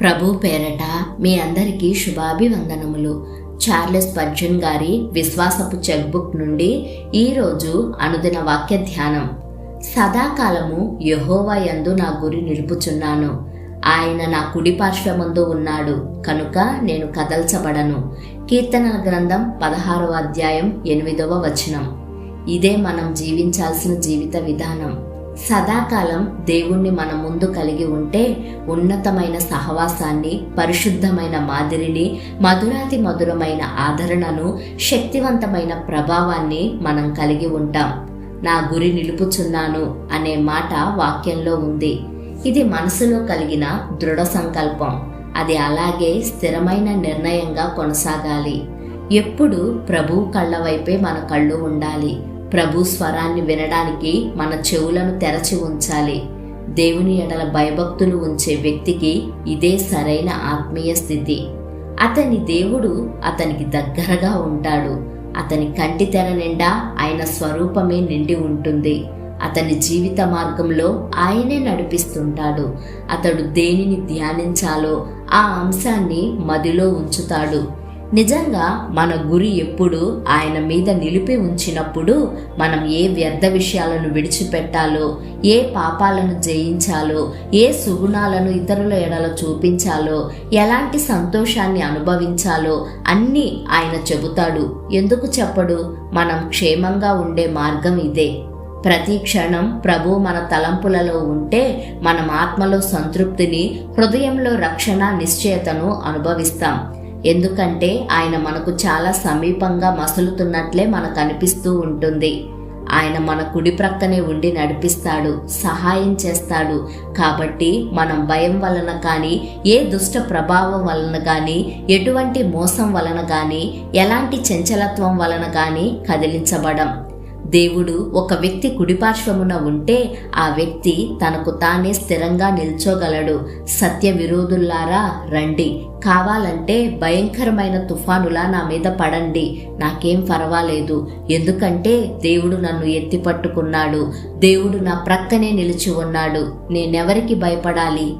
ప్రభు పేరట మీ అందరికీ శుభాభివందనములు. చార్లెస్ పర్జన్ గారి విశ్వాసపు చెక్బుక్ నుండి ఈరోజు అనుదిన వాక్య ధ్యానం. సదాకాలము యహోవా యందు నా గురి నిలుపుచున్నాను. ఆయన నా కుడి పార్శ్వమందు ఉన్నాడు. కనుక నేను కదల్చబడను. కీర్తనల గ్రంథం పదహారవ అధ్యాయం ఎనిమిదవ వచనం. ఇదే మనం జీవించాల్సిన జీవిత విధానం. సదాకాలం దేవుణ్ణి మన ముందు కలిగి ఉంటే ఉన్నతమైన సహవాసాన్ని పరిశుద్ధమైన మాదిరిని మధురాతి మధురమైన ఆదరణను శక్తివంతమైన ప్రభావాన్ని మనం కలిగి ఉంటాం. నా గురి నిలుపుచున్నాను అనే మాట వాక్యంలో ఉంది. ఇది మనసులో కలిగిన దృఢ సంకల్పం. అది అలాగే స్థిరమైన నిర్ణయంగా కొనసాగాలి. ఎప్పుడు ప్రభు కళ్ళ వైపే మన కళ్ళు ఉండాలి. ప్రభు స్వరాన్ని వినడానికి మన చెవులను తెరచి ఉంచాలి. దేవుని ఎడల భయభక్తులు ఉంచే వ్యక్తికి ఇదే సరైన ఆత్మీయ స్థితి. అతని దేవుడు అతనికి దగ్గరగా ఉంటాడు. అతని కంటి తెర నిండా ఆయన స్వరూపమే నిండి ఉంటుంది. అతని జీవిత మార్గంలో ఆయనే నడిపిస్తుంటాడు. అతడు దేనిని ధ్యానించాలో ఆ అంశాన్ని మదిలో ఉంచుతాడు. నిజంగా మన గురి ఎప్పుడు ఆయన మీద నిలిపి ఉంచినప్పుడు మనం ఏ వ్యర్థ విషయాలను విడిచిపెట్టాలో ఏ పాపాలను జయించాలో ఏ సుగుణాలను ఇతరుల ఎడల చూపించాలో ఎలాంటి సంతోషాన్ని అనుభవించాలో అన్నీ ఆయన చెబుతాడు. ఎందుకు చెప్పడు? మనం క్షేమంగా ఉండే మార్గం ఇదే. ప్రతి క్షణం ప్రభు మన తలంపులలో ఉంటే మనం ఆత్మలో సంతృప్తిని హృదయంలో రక్షణ నిశ్చయతను అనుభవిస్తాం. ఎందుకంటే ఆయన మనకు చాలా సమీపంగా మసులుతున్నట్లే మనకు అనిపిస్తూ ఉంటుంది. ఆయన మన కుడి ప్రక్కనే ఉండి నడిపిస్తాడు సహాయం చేస్తాడు. కాబట్టి మనం భయం వలన కానీ ఏ దుష్ట ప్రభావం వలన కానీ ఎటువంటి మోసం వలన కానీ ఎలాంటి చంచలత్వం వలన కానీ కదిలించబడం. దేవుడు ఒక వ్యక్తి కుడిపార్శ్వమున ఉంటే ఆ వ్యక్తి తనకు తానే స్థిరంగా నిల్చోగలడు. సత్య విరోధుల్లారా రండి. కావాలంటే భయంకరమైన తుఫానులా నా మీద పడండి. నాకేం పర్వాలేదు. ఎందుకంటే దేవుడు నన్ను ఎత్తి పట్టుకున్నాడు. దేవుడు నా ప్రక్కనే నిలిచి ఉన్నాడు. నేనెవరికి భయపడాలి?